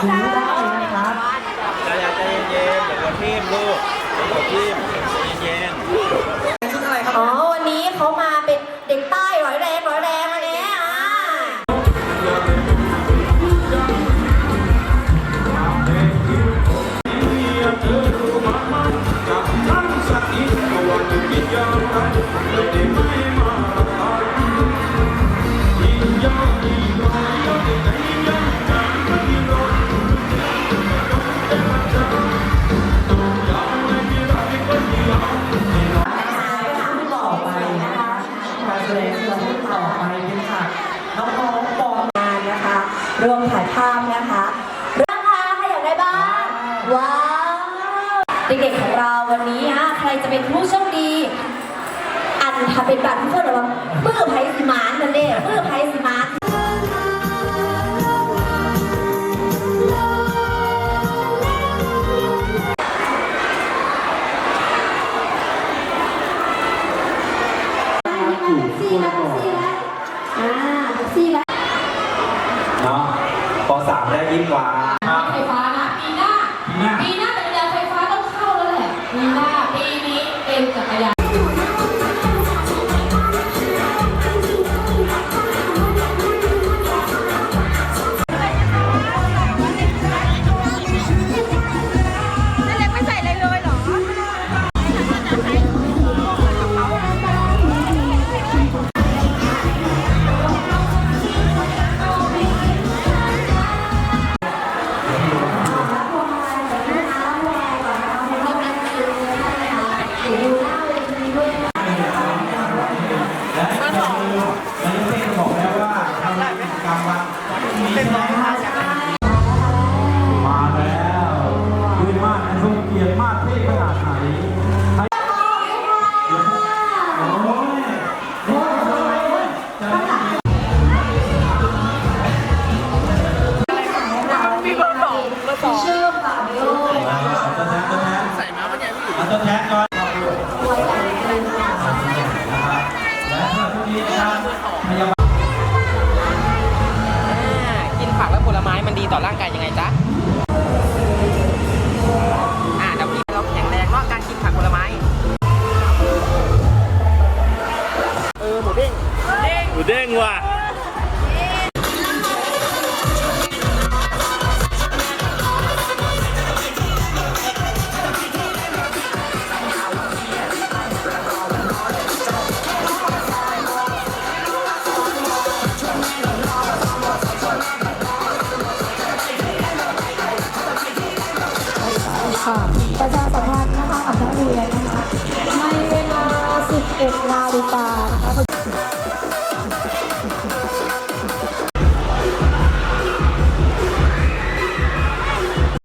ซื้อได้นะครับใจเย็นใจเย็นๆอย่าทีมลูกอย่ากดทีมใจเย็นๆ ต่อไปนะคะการแสดงที่เราพูดต่อไปเป็นค่ะน้องๆปองงานนะคะรวมถ่ายภาพนะคะราคาใครอยากได้บ้างว้าวเด็กๆของเราวันนี้ฮะใครจะเป็นผู้โชคดี อันถ้าเป็นบัตรเพื่อนระวังปื้อไพสิมานนั่นเด้ปื้อไพสิมาน อยู่ตัวก่อนอ่าซี่แล้วเนาะปสามได้ยิ่งกว่าน ดีต่อร่างกายยังไงจ๊ะอ่าเดี๋ยวพี่เราแข็งแรงเนาะการกินผักผลไม้ เออหมูเด้ง หมูเด้งว่ะ ค่